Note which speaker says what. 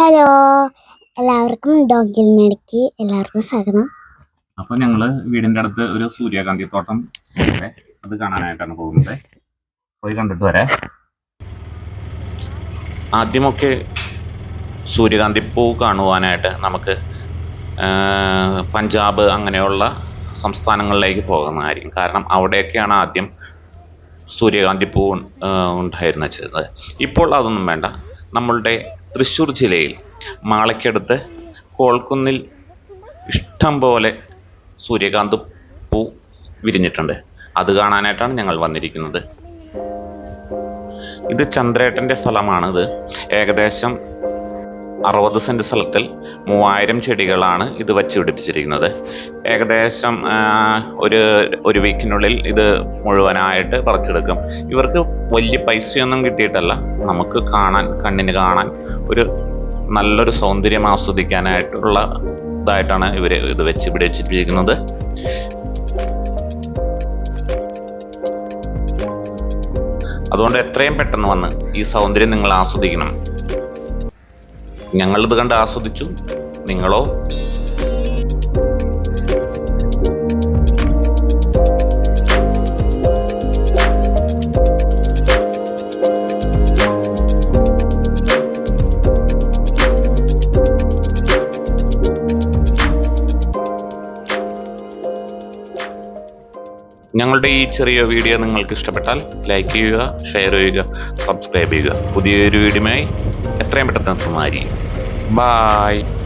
Speaker 1: Hello എല്ലാവർക്കും ഡോഗിൽ മേടിക്ക് എല്ലാവർക്കും സ്വാഗതം.
Speaker 2: അപ്പൊ ഞങ്ങൾ വീടിന്റെ അടുത്ത് ഒരു സൂര്യകാന്തി തോട്ടം അത് കാണാനായിട്ടാണ് പോകുന്നത്. പോയി കണ്ടിട്ട് വരെ. ആദ്യമൊക്കെ സൂര്യകാന്തി പൂ കാണുവാനായിട്ട് നമുക്ക് പഞ്ചാബ് അങ്ങനെയുള്ള സംസ്ഥാനങ്ങളിലേക്ക് പോകുന്നതായിരിക്കും കാരണം അവിടെയൊക്കെയാണ് ആദ്യം സൂര്യകാന്തി പൂ ഉണ്ടായിരുന്നു ചെയ്തത് ഇപ്പോൾ അതൊന്നും വേണ്ട. നമ്മളുടെ തൃശ്ശൂർ ജില്ലയിൽ മാളയ്ക്കടുത്ത് കോൾക്കുന്നിൽ ഇഷ്ടം പോലെ സൂര്യകാന്ത് പൂ വിരിഞ്ഞിട്ടുണ്ട്. അത് കാണാനായിട്ടാണ് ഞങ്ങൾ വന്നിരിക്കുന്നത്. ഇത് ചന്ദ്രേട്ടന്റെ സ്ഥലമാണിത്. ഏകദേശം അറുപത് സെന്റ് സ്ഥലത്തിൽ മൂവായിരം ചെടികളാണ് ഇത് വച്ച് പിടിപ്പിച്ചിരിക്കുന്നത്. ഏകദേശം ഒരു ഒരു വീക്കിനുള്ളിൽ ഇത് മുഴുവനായിട്ട് പറിച്ചെടുക്കും. ഇവർക്ക് വലിയ പൈസയൊന്നും കിട്ടിയിട്ടല്ല. നമുക്ക് കാണാൻ കണ്ണിന് കാണാൻ ഒരു നല്ലൊരു സൗന്ദര്യം ആസ്വദിക്കാനായിട്ടുള്ള ഇതായിട്ടാണ് ഇവർ ഇത് വെച്ച് പിടിച്ചിരിക്കുന്നത് അതുകൊണ്ട് എത്രയും പെട്ടെന്ന് വന്ന് ഈ സൗന്ദര്യം നിങ്ങൾ ആസ്വദിക്കണം. ഞങ്ങളിത് കണ്ട് ആസ്വദിച്ചു. നിങ്ങളോ? ഞങ്ങളുടെ ഈ ചെറിയ വീഡിയോ നിങ്ങൾക്ക് ഇഷ്ടപ്പെട്ടാൽ ലൈക്ക് ചെയ്യുക ഷെയർ ചെയ്യുക സബ്സ്ക്രൈബ് ചെയ്യുക. പുതിയൊരു വീഡിയോയുമായി എത്രയും പെട്ടെന്ന് എത്തുന്നതായിരിക്കും. bye.